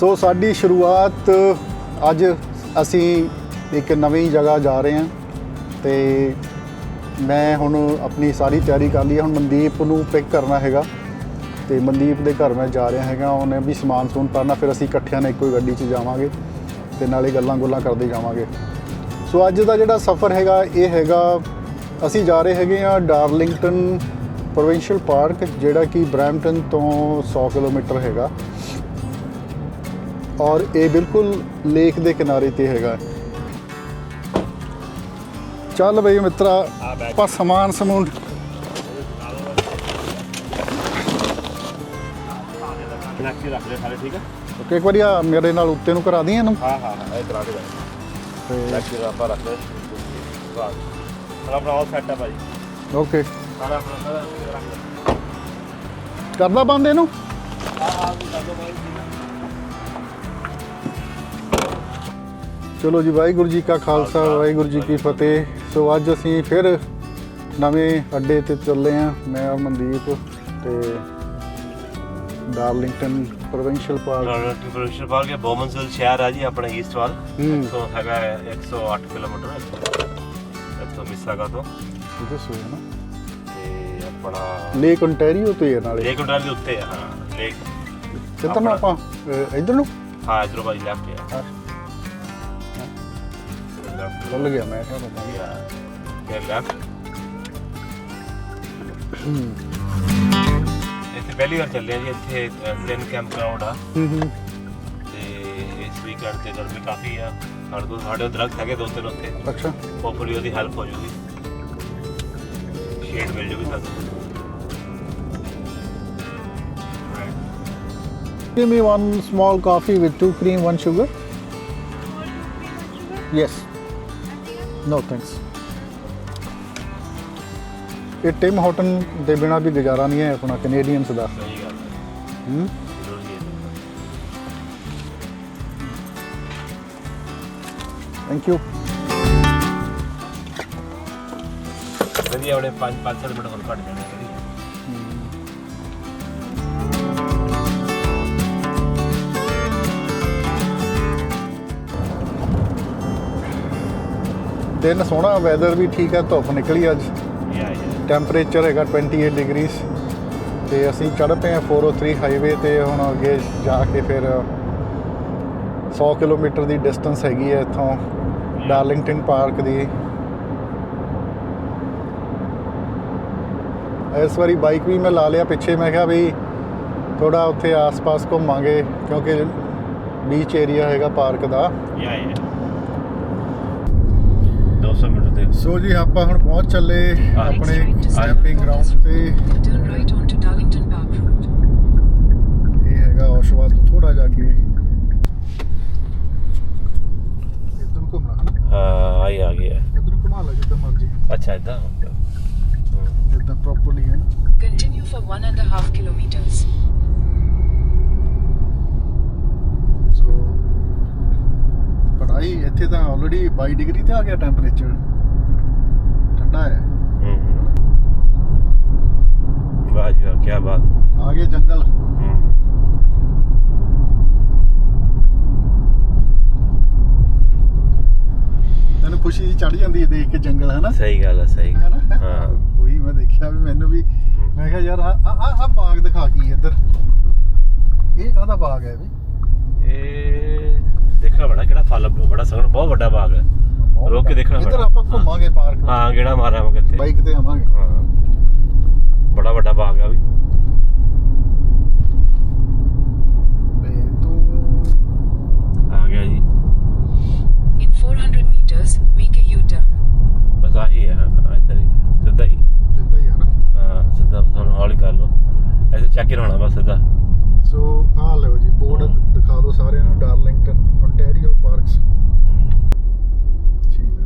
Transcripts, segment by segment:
ਸੋ ਸਾਡੀ ਸ਼ੁਰੂਆਤ ਅੱਜ ਅਸੀਂ ਇੱਕ ਨਵੀਂ ਜਗ੍ਹਾ ਜਾ ਰਹੇ ਹਾਂ ਤੇ ਮੈਂ ਹੁਣ ਆਪਣੀ ਸਾਰੀ ਤਿਆਰੀ ਕਰ ਲਈ ਹੈ। ਹੁਣ ਮਨਦੀਪ ਨੂੰ ਪਿਕ ਕਰਨਾ ਹੈਗਾ ਤੇ ਮਨਦੀਪ ਦੇ ਘਰ ਮੈਂ ਜਾ ਰਿਹਾ ਹੈਗਾ ਉਹਨੇ ਵੀ ਸਮਾਨ ਸਮੂਨ ਪਾਣਾ ਫਿਰ ਅਸੀਂ ਇਕੱਠਿਆਂ ਨੇ ਇੱਕੋ ਹੀ ਗੱਡੀ 'ਚ ਜਾਵਾਂਗੇ ਤੇ ਨਾਲੇ ਗੱਲਾਂ ਗੁੱਲਾਂ ਕਰਦੇ ਜਾਵਾਂਗੇ। ਸੋ ਅੱਜ ਦਾ ਜਿਹੜਾ ਸਫ਼ਰ ਹੈਗਾ, ਇਹ ਹੈਗਾ ਅਸੀਂ ਜਾ ਰਹੇ ਹੈਗੇ ਆ ਡਾਰਲਿੰਗਟਨ ਪ੍ਰੋਵਿੰਸ਼ੀਅਲ ਪਾਰਕ, ਜਿਹੜਾ ਕਿ ਬਰੈਂਪਟਨ ਤੋਂ 100 ਕਿਲੋਮੀਟਰ ਹੈਗਾ। ਔਰ ਇਹ ਬਿਲਕੁਲ ਲੇਕ ਦੇ ਕਿਨਾਰੇ ਤੇ ਹੈਗਾ। ਚੱਲ ਬਈ ਮਿੱਤਰਾ, ਆਪਾਂ ਸਮਾਨ ਸਮੂਨ ਰੱਖ ਲੈ ਸਾਰੇ, ਠੀਕ ਹੈ ਓਕੇ ਇੱਕ ਵਾਰੀ ਆ ਮੇਰੇ ਨਾਲ ਉੱਤੇ ਨੂੰ ਕਰਾ ਦੀ ਇਹਨੂੰ। ਹਾਂ ਹਾਂ ਹਾਂ ਇਹ ਕਰਾ ਦੇ ਤੇ ਕਨੈਕਟ ਆਪਾਂ ਰੱਖ ਲੈ ਵਾਹ ਸਾਰਾ ਆਪਣਾ ਆਲ ਸੈਟ ਹੈ ਭਾਈ। ਓਕੇ। ਸਾਰਾ ਆਪਣਾ ਸਾਰਾ ਰੱਖ ਕਰਦਾ ਬੰਦ ਇਹਨੂੰ? ਹਾਂ ਹਾਂ ਕਰ ਦੋ ਭਾਈ ਚਲੋ ਜੀ ਵਾਹਿਗੁਰੂ ਜੀ ਕਾ ਖਾਲਸਾ ਵਾਹਿਗੁਰੂ ਜੀ ਕੀ ਫਤਿਹ। ਸੋ ਅੱਜ ਅਸੀਂ ਫਿਰ ਨਵੇਂ ਅੱਡੇ ਤੇ ਚੱਲੇ ਆ। ਮੈਂ ਮਨਦੀਪ ਤੇ Darlington provincial park. Toronto provincial park ਹੈ ਬੋਮਨਸਲ ਸ਼ਹਿਰ ਹੈ ਜੀ ਆਪਣੇ ਈਸਟ ਵੱਲ। ਹੂੰ। ਤੋਂ ਹੈਗਾ ਹੈ 108 ਕਿਲੋਮੀਟਰ। ਇੱਥੋਂ ਮਿਸਾਗਾ ਤੋਂ। ਇਹ ਸੋ ਹੈ ਨਾ। ਤੇ ਆਪਣਾ ਲੇਕ ontario ਤੇ ਹੈ ਨਾਲੇ। ਲੇਕ ਉਡਾਲ ਦੇ ਉੱਤੇ ਹੈ ਹਾਂ ਲੇਕ। ਕਿੱਧਰ ਨੂੰ ਆਪਾਂ ਅਹ, ਇੱਧਰ ਨੂੰ? ਹਾਂ ਇਧਰੋਂ ਭਾਈ ਲੈਫਟ ਹੈ। ਲੈਫਟ ਭੁੱਲ ਗਿਆ ਮੈਂ ਕਿਹਾ ਪਤਾ ਨਹੀਂ ਯਾ ਲੈਫਟ ਇੱਥੇ ਪਹਿਲੀ ਵਾਰ ਚੱਲੇ ਆ ਜੀ ਇੱਥੇ ਤਿੰਨ ਕੈਂਪ ਗਰਾਊਂਡ ਆ। ਹੂੰ ਹੂੰ। ਤੇ ਇਸ ਵੀਕਐਂਡ ਤੇ ਗਰਮੀ ਕਾਫੀ ਆ। ਸਾਡੇ ਕੋਲ ਸਾਡੇ ਦਰਖਤ ਹੈਗੇ ਦੋ ਤਿੰਨ ਉੱਥੇ। ਅੱਛਾ। ਹੋਪਫੁਲੀ ਉਹਦੀ ਹੈਲਪ ਹੋ ਜੂਗੀ। ਸ਼ੇਡ ਮਿਲ ਜੂਗੀ ਸਾਨੂੰ। Give me one small coffee with two cream, one sugar. Yes. No thanks. ਇਹ ਟਿਮ ਹਾਰਟਨ ਦੇ ਬਿਨਾ ਵੀ ਗੁਜ਼ਾਰਾ ਨਹੀਂ ਹੈ ਆਪਣਾ ਕੈਨੇਡੀਅਨਸ ਦਾ। ਸਹੀ ਗੱਲ ਹੈ? ਹੂੰ ਜ਼ਰੂਰੀ ਹੈ ਥੈਂਕ ਯੂ ਵਧੀਆ ਉਹਨੇ 5 5 ਮਿੰਟ ਹੋਰ ਘੱਟ ਜਾਣੇ ਵਧੀਆ। ਦਿਨ ਸੋਹਣਾ ਵੈਦਰ ਵੀ ਠੀਕ ਹੈ ਧੁੱਪ ਨਿਕਲੀ ਅੱਜ। ਟੈਂਪਰੇਚਰ ਹੈਗਾ 28 ਡਿਗਰੀਜ਼ ਤੇ ਅਸੀਂ ਚੜ੍ਹ ਪਏ ਹਾਂ 403 ਹਾਈਵੇ ਤੇ ਹੁਣ ਅੱਗੇ ਜਾ ਕੇ ਫਿਰ 100 ਕਿਲੋਮੀਟਰ ਦੀ ਡਿਸਟੈਂਸ ਹੈਗੀ ਹੈ ਇੱਥੋਂ ਡਾਰਲਿੰਗਟਨ ਪਾਰਕ ਦੀ। ਇਸ ਵਾਰੀ ਬਾਈਕ ਵੀ ਮੈਂ ਲਾ ਲਿਆ ਪਿੱਛੇ, ਮੈਂ ਕਿਹਾ ਵੀ ਥੋੜਾ ਉੱਥੇ ਆਸ-ਪਾਸ ਘੁੰਮਾਂਗੇ ਕਿਉਂਕਿ ਬੀਚ ਏਰੀਆ ਹੈਗਾ ਪਾਰਕ ਦਾ। ਯਾ ਯਾ 200 ਮਿੰਟ ਦੇ ਸੋ ਜੀ ਆਪਾਂ ਹੁਣ ਪਹੁੰਚ ਚੱਲੇ ਆਪਣੇ ਕੈਂਪਿੰਗ ਗਰਾਊਂਡ ਤੇ. ਇਹ ਹੈਗਾ ਔਸ਼ਵਾ ਤੋਂ ਥੋੜਾ ਜਾ ਕੇ ਇੱਧਰ ਨੂੰ ਘੁੰਮਣਾ ਹਨਾ? ਹਾਂ ਆਈ ਆ ਗਿਆ। ਇੱਧਰ ਨੂੰ ਘੁਮਾ ਲਾ ਜਿੱਦਾਂ ਮਰਜ਼ੀ। ਅੱਛਾ ਇਦਾਂ? ਇੱਦਾਂ ਪ੍ਰੋਪਰਲੀ ਹੈ। Continue for one and a half kilometers. ਸੋ ਪੜਾਈ ਇੱਥੇ ਤਾਂ ਆਲਰੇਡੀ 22 ਡਿਗਰੀ ਤੇ ਆ ਗਿਆ ਟੈਂਪਰੇਚਰ ਠੰਡਾ ਹੈ ਵਾਹ ਜੀ ਵਾਹ ਕੀ ਬਾਤ ਆ ਗਏ ਜੰਗਲ ਤੈਨੂੰ ਖੁਸ਼ੀ ਚੜ ਜਾਂਦੀ ਹੈ ਦੇਖ ਕੇ ਜੰਗਲ ਹੈ ਨਾ ਸਹੀ ਗੱਲ ਹੈ ਸਹੀ ਹੈ। ਉਹੀ ਮੈਂ ਦੇਖਿਆ ਵੀ ਮੈਨੂੰ ਵੀ ਮੈਂ ਕਿਹਾ ਯਾਰ ਆ ਆ ਆ ਬਾਗ ਦਿਖਾ ਕੀ ਇੱਧਰ? ਇਹ ਕਾਹਦਾ ਬਾਗ ਹੈ ਵੀ? ਇਹ ਦੇਖਣਾ ਬੜਾ ਕਿਹੜਾ ਫਲ ਬੜਾ ਸੋਹਣਾ ਬਹੁਤ ਵੱਡਾ ਬਾਗ ਹੈ ਰੋਕ ਕੇ ਦੇਖਣਾ ਇੱਧਰ। ਆਪਾਂ ਘੁੰਮਾਂਗੇ ਪਾਰਕ। ਹਾਂ ਗੇੜਾ ਮਾਰਾਂਗੇ ਕਿੱਥੇ ਬਾਈਕ ਤੇ ਆਵਾਂਗੇ। ਹਾਂ। ਬੜਾ ਵੱਡਾ ਬਾਗ ਆ ਵੀ। ਆ ਗਿਆ ਜੀ। ਸਿੱਧਾ ਹੀ ਹੈ ਹਾਂ ਇੱਧਰ ਹੀ ਸਿੱਧਾ ਹੀ ਜਿੱਦਾਂ ਹੀ ਹੈ ਨਾ ਹਾਂ ਸਿੱਧਾ ਤੁਹਾਨੂੰ ਹੌਲੀ ਕਰ ਲਓ ਐਸੇ ਚੱਕ ਹੀ ਹੋਣਾ ਬਸ ਸਿੱਧਾ ਸੋ ਆ ਲਓ ਜੀ ਬੋਰਡ ਦਿਖਾ ਦਿਓ ਸਾਰਿਆਂ ਨੂੰ ਡਾਰਲਿੰਗਟਨ ਓਨਟਾਰੀਓ ਪਾਰਕਸ ਠੀਕ ਹੈ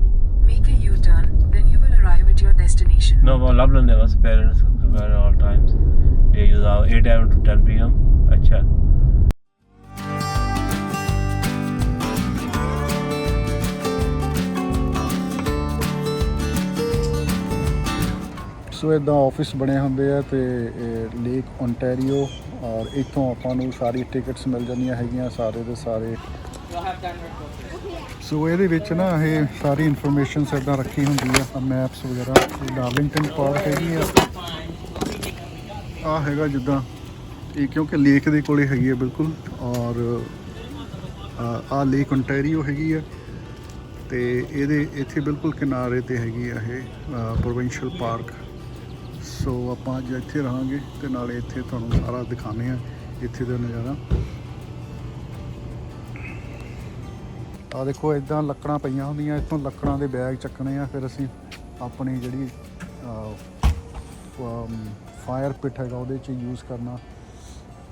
Make a U turn, then you will arrive at your destination. No, well, Lublin there was parents were all times. They use our 8 am to 10 pm. Acha. ਸੋ ਇਦਾਂ ਆਫਿਸ ਬਣੇ ਹੁੰਦੇ ਆ ਤੇ ਲੇਕ ਓਨਟਾਰੀਓ ਔਰ ਇੱਥੋਂ ਆਪਾਂ ਨੂੰ ਸਾਰੀ ਟਿਕਟਸ ਮਿਲ ਜਾਂਦੀਆਂ ਹੈਗੀਆਂ ਸਾਰੇ ਦੇ ਸਾਰੇ। ਸੋ ਇਹਦੇ ਵਿੱਚ ਨਾ ਇਹ ਸਾਰੀ ਇਨਫੋਰਮੇਸ਼ਨ ਇਦਾਂ ਰੱਖੀ ਹੁੰਦੀ ਆ ਮੈਪਸ ਵਗੈਰਾ, ਇਹ ਡਾਰਲਿੰਗਟਨ ਪਾਰਕ ਹੈਗੀ ਆ। ਆ ਹੈਗਾ ਜਿੱਦਾਂ, ਇਹ ਕਿਉਂਕਿ ਲੇਕ ਦੇ ਕੋਲੇ ਹੈਗੀ ਹੈ ਬਿਲਕੁਲ, ਔਰ ਆ ਲੇਕ ਓਨਟਾਰੀਓ ਹੈਗੀ ਆ, ਤੇ ਇਹਦੇ ਇੱਥੇ ਬਿਲਕੁਲ ਕਿਨਾਰੇ ਤੇ ਹੈਗੀ ਆ ਇਹ ਪ੍ਰੋਵਿੰਸ਼ੀਅਲ ਪਾਰਕ ਸੋ ਆਪਾਂ ਅੱਜ ਇੱਥੇ ਰਹਾਂਗੇ ਤੇ ਨਾਲੇ ਇੱਥੇ ਤੁਹਾਨੂੰ ਸਾਰਾ ਦਿਖਾਣੇ ਆ ਇੱਥੇ ਦਾ ਨਜ਼ਾਰਾ। ਆ ਦੇਖੋ, ਇਦਾਂ ਲੱਕੜਾਂ ਪਈਆਂ ਹੁੰਦੀਆਂ, ਇੱਥੋਂ ਲੱਕੜਾਂ ਦੇ ਬੈਗ ਚੱਕਣੇ ਆ, ਫਿਰ ਅਸੀਂ ਆਪਣੀ ਜਿਹੜੀ ਫਾਇਰ ਪਿਟ ਹੈਗਾ, ਉਹਦੇ 'ਚ ਯੂਜ਼ ਕਰਨਾ।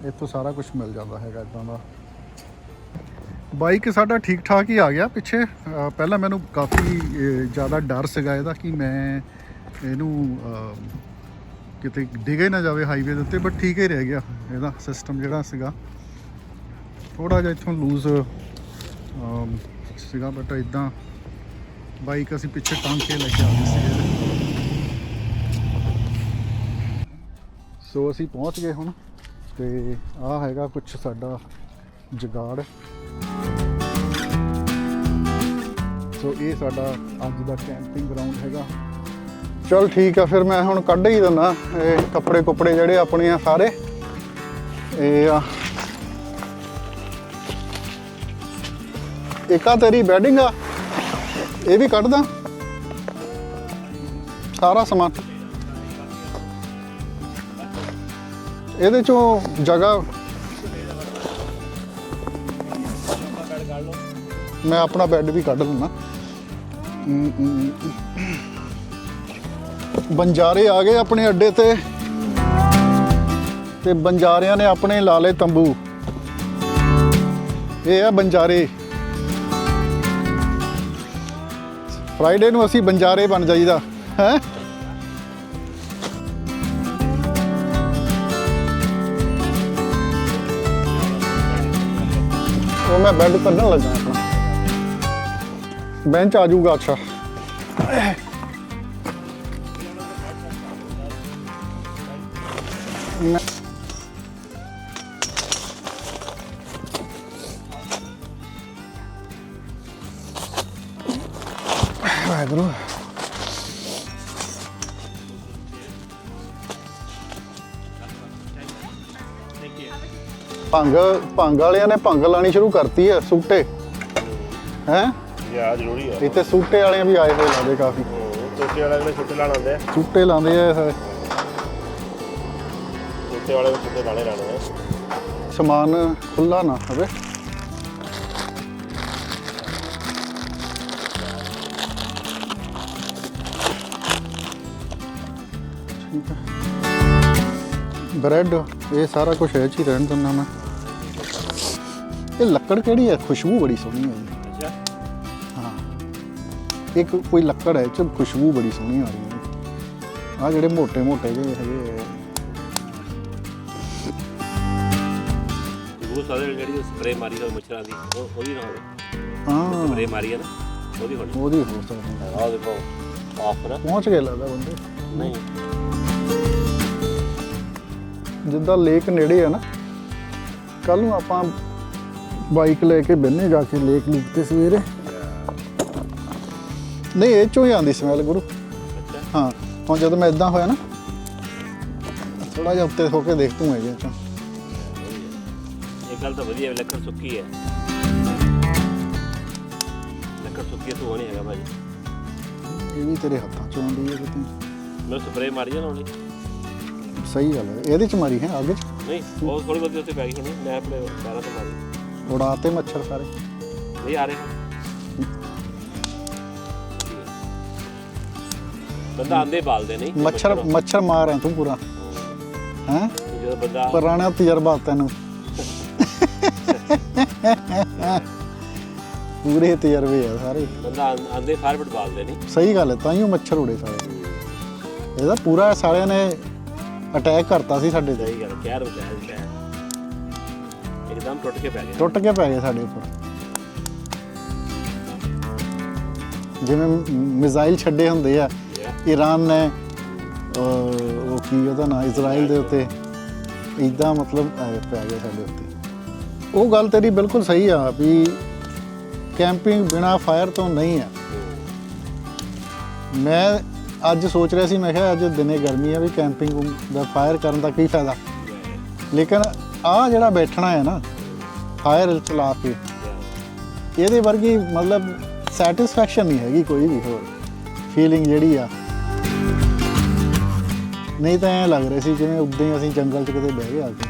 ਇੱਥੋਂ ਸਾਰਾ ਕੁਝ ਮਿਲ ਜਾਂਦਾ ਹੈਗਾ ਇਦਾਂ ਦਾ। ਬਾਈਕ ਸਾਡਾ ਠੀਕ ਠਾਕ ਹੀ ਆ ਗਿਆ ਪਿੱਛੇ। ਪਹਿਲਾਂ ਮੈਨੂੰ ਕਾਫੀ ਜ਼ਿਆਦਾ ਡਰ ਸੀਗਾ ਇਹਦਾ ਕਿ ਮੈਂ ਇਹਨੂੰ ਕਿਤੇ ਡਿੱਗੇ ਨਾ ਜਾਵੇ ਹਾਈਵੇ ਦੇ ਉੱਤੇ ਬਟ ਠੀਕ ਹੀ ਰਹਿ ਗਿਆ ਇਹਦਾ ਸਿਸਟਮ ਜਿਹੜਾ ਸੀਗਾ। ਥੋੜਾ ਜਿਹਾ ਇੱਥੋਂ ਲੂਜ਼ ਸੀਗਾ ਬਟ ਇਦਾਂ ਬਾਈਕ ਅਸੀਂ ਪਿੱਛੇ ਟੰਗ ਕੇ ਲੈ ਕੇ ਆ ਗਏ ਸੀਗੇ। ਸੋ ਅਸੀਂ ਪਹੁੰਚ ਗਏ ਹੁਣ, ਤੇ ਆ ਹੈਗਾ ਕੁਝ ਸਾਡਾ ਜਗਾੜ। ਸੋ ਇਹ ਸਾਡਾ ਅੱਜ ਦਾ ਕੈਂਪਿੰਗ ਗਰਾਊਂਡ ਹੈਗਾ। ਚਲ ਠੀਕ ਆ, ਫਿਰ ਮੈਂ ਹੁਣ ਕੱਢ ਹੀ ਦਿੰਦਾ। ਇਹ ਕੱਪੜੇ ਕੁੱਪੜੇ ਜਿਹੜੇ ਆਪਣੇ ਆ ਸਾਰੇ। ਇਹ ਆ। ਇੱਕ ਤੇਰੀ ਬੈਡਿੰਗ ਆ। ਇਹ ਵੀ ਕੱਢਦਾ ਸਾਰਾ ਸਮਾਨ। ਇਹਦੇ ਚੋਂ ਜਗ੍ਹਾ ਮੈਂ ਆਪਣਾ ਬੈੱਡ ਵੀ ਕੱਢ ਦਿੰਦਾ। ਬੰਜਾਰੇ ਆ ਗਏ ਆਪਣੇ ਅੱਡੇ ਤੇ। ਤੇ ਬੰਜਾਰਿਆਂ ਨੇ ਆਪਣੇ ਲਾ ਲਏ ਤੰਬੂ। ਇਹ ਆ ਬੰਜਾਰੇ। ਫਰਾਈਡੇ ਨੂੰ ਅਸੀਂ ਬੰਜਾਰੇ ਬਣ ਜਾਈਦਾ। ਹੈ? ਉਹ ਮੈਂ ਬੈੱਡ ਕੱਢਣ ਲੱਗਾ ਆਪਣਾ। ਬੈਂਚ ਆ ਜਾਊਗਾ, ਅੱਛਾ। ਵਾਹਿਗੁਰੂ ਭੰਗ ਭੰਗ ਵਾਲਿਆਂ ਨੇ ਭੰਗ ਲਾਣੀ ਸ਼ੁਰੂ ਕਰਤੀ ਹੈ ਸੂਟੇ। ਹੈ? ਯਾ ਜ਼ਰੂਰੀ ਆ। ਇੱਥੇ ਸੂਟੇ ਵਾਲਿਆਂ ਵੀ ਆਏ ਹੋਏ ਲੱਗਦੇ ਕਾਫੀ। ਛੋਟੇ ਵਾਲੇ ਨੇ ਛੋਟੇ ਲਾਣ ਆਉਂਦੇ ਆ। ਸੂਟੇ ਲਾਉਂਦੇ ਆ ਰਸਤੇ ਵਾਲੇ ਨੂੰ ਕਿੰਨੇ ਦਾਣੇ ਲਾਣੇ ਆ ਸਮਾਨ ਖੁੱਲਾ ਨਾ ਹੋਵੇ। ਬ੍ਰੈਡ ਇਹ ਸਾਰਾ ਕੁਝ ਇਹ ਹੀ ਰਹਿਣ ਦਿੰਦਾ ਮੈਂ। ਇਹ ਲੱਕੜ ਕਿਹੜੀ ਹੈ? ਖੁਸ਼ਬੂ ਬੜੀ ਸੋਹਣੀ ਹੈ ਅੱਛਾ। ਹਾਂ। ਇੱਕ ਕੋਈ ਲੱਕੜ ਹੈ ਚ ਖੁਸ਼ਬੂ ਬੜੀ ਸੋਹਣੀ ਆ ਰਹੀ ਹੈ। ਆ ਜਿਹੜੇ ਮੋٹے ਮੋٹے ਜਿਹੇ ਹੈਗੇ ਆ, ਉਹ ਸਾਰੇ ਜਿਹੜੀ ਸਪਰੇ ਮਾਰੀ ਹੋਈ ਮੱਛਰਾਂ ਦੀ ਉਹ ਉਹਦੀ ਨਾ ਹੋਵੇ ਹਾਂ। ਸਪਰੇ ਮਾਰੀ ਹੈ ਨਾ ਉਹਦੀ ਹੋਣੀ। ਉਹਦੀ ਹੋ ਸਕਦੀ ਹੈ ਆਹ ਦੇਖੋ ਆਫ ਨਾ। ਪਹੁੰਚ ਗਏ ਲੱਗਦਾ ਬੰਦੇ। ਨਹੀਂ। ਜਿੱਦਾਂ ਲੇਕ ਨੇੜੇ ਆ ਨਾ ਕੱਲ ਨੂੰ ਆਪਾਂ ਬਾਈਕ ਲੈ ਕੇ ਬੰਨੇ ਜਾ ਕੇ ਲੇਕ ਲੂਕ ਤੇ ਸਵੇਰੇ। ਨਹੀਂ ਇਹ ਚੋਂ ਹੀ ਆਂਦੀ ਸਮੈਲ ਗੁਰੂ। ਅੱਛਾ। ਹਾਂ ਹੁਣ ਜਦੋਂ ਮੈਂ ਇਦਾਂ ਹੋਇਆ ਨਾ ਥੋੜਾ ਜਿਹਾ ਉੱਤੇ ਹੋ ਕੇ ਦੇਖ ਤੂੰ ਹੈਗੇ ਚੋਂ। ਇਹ ਗੱਲ ਤਾਂ ਵਧੀਆ ਲੱਕੜ ਸੁੱਕੀ ਹੈ। ਲੱਕੜ ਸੁੱਕੀ ਤਾਂ ਨਹੀਂ ਹੈਗਾ ਭਾਜੀ। ਇਹ ਵੀ ਤੇਰੇ ਹੱਥਾਂ ਚੋਂ ਆਉਂਦੀ ਹੈ ਕਿਤੇ ਮੈਂ ਸਪਰੇ ਮਾਰੀ ਨਾ ਉਹਨੇ ਸਹੀ ਗੱਲ ਹੈ ਇਹਦੇ ਚ ਮਾਰੀ ਹੈ ਅੱਗੇ ਚ? ਨਹੀਂ ਉਹ ਥੋੜੀ ਬਹੁਤੀ ਉੱਤੇ ਪੈ ਗਈ ਹੋਣੀ ਮੈਂ ਆਪਣੇ ਪੈਰਾਂ ਤੋਂ ਮਾਰੀ। ਉਡਾਤੇ ਮੱਛਰ ਸਾਰੇ। ਨਹੀਂ ਆ ਰਹੇ ਬੰਦਾ ਆਂਦੇ ਬਾਲਦੇ ਨਹੀਂ ਜੇ ਮੱਛਰ। ਮੱਛਰ ਮਾਰ ਹੈ ਤੂੰ ਪੂਰਾ। ਹੈ? ਜਦੋਂ ਬੰਦਾ ਪੁਰਾਣਾ ਤਜਰਬਾ ਤੈਨੂੰ। ਪੂਰੇ ਤਜਰਬੇ ਆ ਸਾਰੇ। ਬੰਦਾ ਆਂਦੇ ਫਾਰਵਰਡ ਬਾਲਦੇ ਨਹੀਂ। ਸਹੀ ਗੱਲ ਹੈ ਤਾਂ ਹੀ ਉਹ ਮੱਛਰ ਉੜੇ ਸਾਰੇ। ਇਹਦਾ ਪੂਰਾ ਸਾਰਿਆਂ ਨੇ ਅਟੈਕ ਕਰਤਾ ਸੀ ਸਾਡੇ ਤੇ। ਸਹੀ ਗੱਲ ਕਹਿਰ ਬਚਾਇਆ ਜੀ ਕਹਿਰ ਇੱਕਦਮ ਟੁੱਟ ਕੇ ਪੈ ਗਿਆ। ਟੁੱਟ ਕੇ ਪੈ ਗਏ ਸਾਡੇ ਉੱਪਰ। ਜਿਵੇਂ ਮਿਜ਼ਾਈਲ ਛੱਡੇ ਹੁੰਦੇ ਆ. ਈਰਾਨ ਨੇ ਅਹ, ਉਹ ਕੀ ਉਹਦਾ ਨਾਂ ਇਜ਼ਰਾਈਲ ਦੇ ਉੱਤੇ। ਇਦਾਂ ਮਤਲਬ ਪੈ ਗਿਆ ਸਾਡੇ ਉੱਤੇ। ਉਹ ਗੱਲ ਤੇਰੀ ਬਿਲਕੁਲ ਸਹੀ ਆ ਵੀ ਕੈਂਪਿੰਗ ਬਿਨਾ ਫਾਇਰ ਤੋਂ ਨਹੀਂ ਆ। ਮੈਂ ਅੱਜ ਸੋਚ ਰਿਹਾ ਸੀ, ਮੈਂ ਕਿਹਾ ਅੱਜ ਦਿਨੇ ਗਰਮੀ ਆ ਵੀ ਕੈਂਪਿੰਗ ਦਾ ਫਾਇਰ ਕਰਨ ਦਾ ਕੀ ਫਾਇਦਾ। ਲੇਕਿਨ ਆ ਜਿਹੜਾ ਬੈਠਣਾ ਹੈ ਨਾ ਫਾਇਰ ਚਲਾ ਕੇ, ਇਹਦੇ ਵਰਗੀ ਮਤਲਬ ਸੈਟੀਸਫੈਕਸ਼ਨ ਨਹੀਂ ਹੈਗੀ ਕੋਈ ਵੀ ਹੋਰ ਫੀਲਿੰਗ ਜਿਹੜੀ ਆ। ਨਹੀਂ ਤਾਂ ਐ ਲੱਗ ਰਿਹਾ ਸੀ ਜਿਵੇਂ ਉਦਾਂ ਹੀ ਅਸੀਂ ਜੰਗਲ 'ਚ ਕਿਤੇ ਬਹਿ ਗਏ ਆ ਕੇ।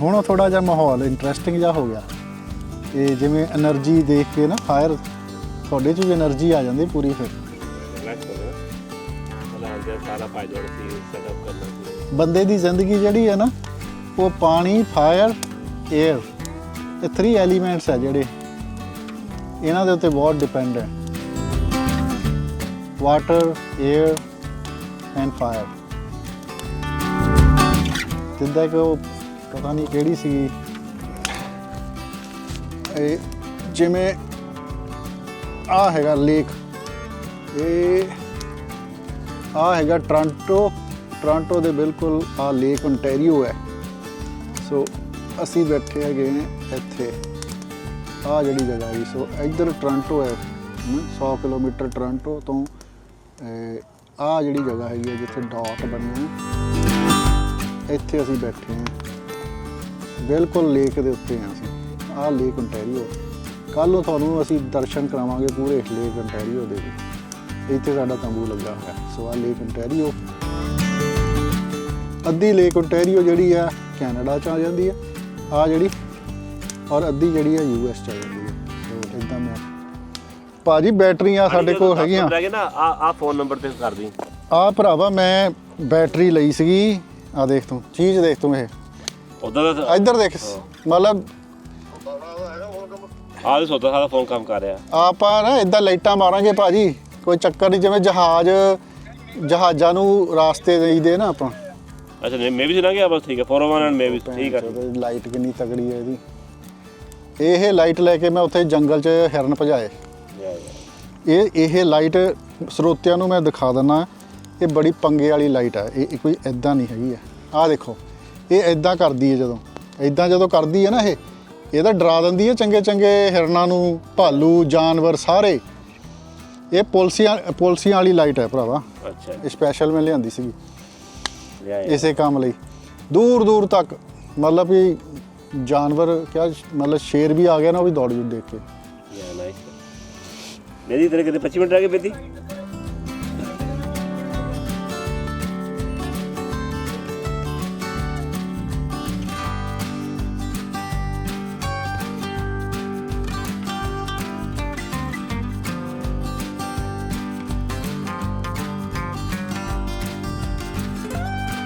ਹੁਣ ਉਹ ਥੋੜਾ ਜਿਹਾ ਮਾਹੌਲ ਇੰਟਰਸਟਿੰਗ ਜਿਹਾ ਹੋ ਗਿਆ। ਤੇ ਜਿਵੇਂ એનર્ਜੀ ਦੇਖ ਕੇ ਨਾ ਫਾਇਰ ਤੁਹਾਡੇ 'ਚ ਵੀ એનર્ਜੀ ਆ ਜਾਂਦੀ ਪੂਰੀ ਫਿਰ। ਬੰਦੇ ਦੀ ਜ਼ਿੰਦਗੀ ਜਿਹੜੀ ਹੈ ਨਾ, ਉਹ ਪਾਣੀ ਫਾਇਰ 에ਅਰ ਇਹ 3 ਐਲੀਮੈਂਟਸ ਆ ਜਿਹੜੇ। ਇਹਨਾਂ ਦੇ ਉੱਤੇ ਬਹੁਤ ਡਿਪੈਂਡ ਹੈ। ਵਾਟਰ 에ਅਰ ਐਂਡ ਫਾਇਰ ਜਿੱਦਾਂ ਕਿ ਉਹ ਪਤਾ ਨਹੀਂ ਕਿਹੜੀ ਸੀ। ਇਹ ਜਿਵੇਂ ਆ ਹੈਗਾ ਲੇਕ। ਇਹ ਆ ਹੈਗਾ ਟ੍ਰਾਂਟੋ। ਟ੍ਰਾਂਟੋ ਦੇ ਬਿਲਕੁਲ ਆ ਲੇਕ ontario ਹੈ। ਸੋ ਅਸੀਂ ਬੈਠੇ ਹੈਗੇ ਇੱਥੇ। ਆ ਜਿਹੜੀ ਜਗ੍ਹਾ ਹੈ ਸੋ ਇੱਧਰ ਟ੍ਰਾਂਟੋ ਹੈ। ਹਮ, 100 ਕਿਲੋਮੀਟਰ ਟ੍ਰਾਂਟੋ ਤੋਂ ਆ ਜਿਹੜੀ ਜਗ੍ਹਾ ਹੈਗੀ ਹੈ ਜਿੱਥੇ ਡਾਟ ਬਣੇ ਆ ਇੱਥੇ ਅਸੀਂ ਬੈਠੇ ਹਾਂ। ਬਿਲਕੁਲ ਲੇਕ ਦੇ ਉੱਤੇ ਹਾਂ ਅਸੀਂ। ਆ ਲੇਕ ontario ਕੱਲ ਨੂੰ ਤੁਹਾਨੂੰ ਅਸੀਂ ਦਰਸ਼ਨ ਕਰਾਵਾਂਗੇ ਪੂਰੇ ਲੇਕ ontario ਦੇ ਵੀ ਇੱਥੇ ਸਾਡਾ ਤੰਬੂ ਲੱਗਾ ਹੋਇਆ। ਸੋ ਆ ਲੇਕ ontario ਅੱਧੀ ਲੇਕ ontario ਜਿਹੜੀ ਆ ਕੈਨੇਡਾ ਚ ਆ ਜਾਂਦੀ ਆ। ਆ ਜਿਹੜੀ ਔਰ ਅੱਧੀ ਜਿਹੜੀ ਆ ਯੂਐਸ ਚ ਆ ਜਾਂਦੀ ਆ। ਸੋ ਇਦਾਂ ਮੈਂ ਭਾਜੀ ਬੈਟਰੀਆਂ ਸਾਡੇ ਕੋਲ ਹੈਗੀਆਂ। ਰਹਿ ਗਏ ਨਾ ਆ ਆ ਫੋਨ ਨੰਬਰ ਤੇ ਕਰ ਦੀ। ਆ ਭਰਾਵਾ ਮੈਂ ਬੈਟਰੀ ਲਈ ਸੀਗੀ। ਆ ਦੇਖ ਤੂੰ। ਚੀਜ਼ ਦੇਖ ਤੂੰ ਇਹ। ਉਦਾਂ ਦਾ ਇੱਧਰ ਦੇਖ ਮਤਲਬ ਆਹ ਦੇ ਸੌਦਾ ਸਾਰਾ ਫੋਨ ਕੰਮ ਕਰ ਰਿਹਾ। ਆਪਾਂ ਨਾ ਇਦਾਂ ਲਾਈਟਾਂ ਮਾਰਾਂਗੇ ਭਾਜੀ ਕੋਈ ਚੱਕਰ ਨਹੀਂ ਜਿਵੇਂ ਜਹਾਜ਼ ਜਹਾਜ਼ਾਂ ਨੂੰ ਰਾਸਤੇ ਦੇਈਦੇ ਨਾ ਆਪਾਂ। ਅੱਛਾ ਨਹੀਂ ਮੈਂ ਵੀ ਸੁਣਾ ਗਿਆ ਬਸ ਠੀਕ ਹੈ 401 ਐਂਡ ਮੈਂ ਵੀ ਠੀਕ ਹੈ ਲਾਈਟ ਕਿੰਨੀ ਤਗੜੀ ਹੈ ਇਹਦੀ। ਇਹ ਲਾਈਟ ਲੈ ਕੇ ਮੈਂ ਉੱਥੇ ਜੰਗਲ 'ਚ ਹਿਰਨ ਭਜਾਏ। ਇਹ ਇਹ ਲਾਈਟ ਸਰੋਤਿਆਂ ਨੂੰ ਮੈਂ ਦਿਖਾ ਦਿੰਨਾ ਇਹ ਬੜੀ ਪੰਗੇ ਵਾਲੀ ਲਾਈਟ ਹੈ ਇਹ ਇਹ ਕੋਈ ਐਦਾਂ ਨਹੀਂ ਹੈਗੀ ਆ। ਆਹ ਦੇਖੋ ਇਹ ਐਦਾਂ ਕਰਦੀ ਹੈ ਜਦੋਂ। ਐਦਾਂ ਜਦੋਂ ਕਰਦੀ ਹੈ ਨਾ ਇਹ ਇਹ ਤਾਂ ਡਰਾ ਦਿੰਦੀ ਹੈ ਚੰਗੇ ਚੰਗੇ ਹਿਰਨਾਂ ਨੂੰ ਭਾਲੂ ਜਾਨਵਰ ਸਾਰੇ। ਇਹ ਪੁਲਸੀਆਂ ਪੁਲਸੀਆਂ ਵਾਲੀ ਲਾਈਟ ਹੈ ਭਰਾਵਾ। ਅੱਛਾ ਇਹ ਸਪੈਸ਼ਲ ਮੈਂ ਲਿਆਂਦੀ ਸੀਗੀ। ਇਸੇ ਕੰਮ ਲਈ। ਦੂਰ ਦੂਰ ਤੱਕ ਮਤਲਬ ਵੀ ਜਾਨਵਰ ਕਿਆ ਮਤਲਬ ਸ਼ੇਰ ਵੀ ਆ ਗਿਆ ਨਾ ਉਹ ਵੀ ਦੌੜ ਜੂ ਦੇਖ ਕੇ। ਯਾ ਨਾਈਸ ਮੇਰੀ ਤੇਰੇ ਕਿਤੇ 25 ਮਿੰਟ ਰਹਿ ਗਏ ਬੇਦੀ?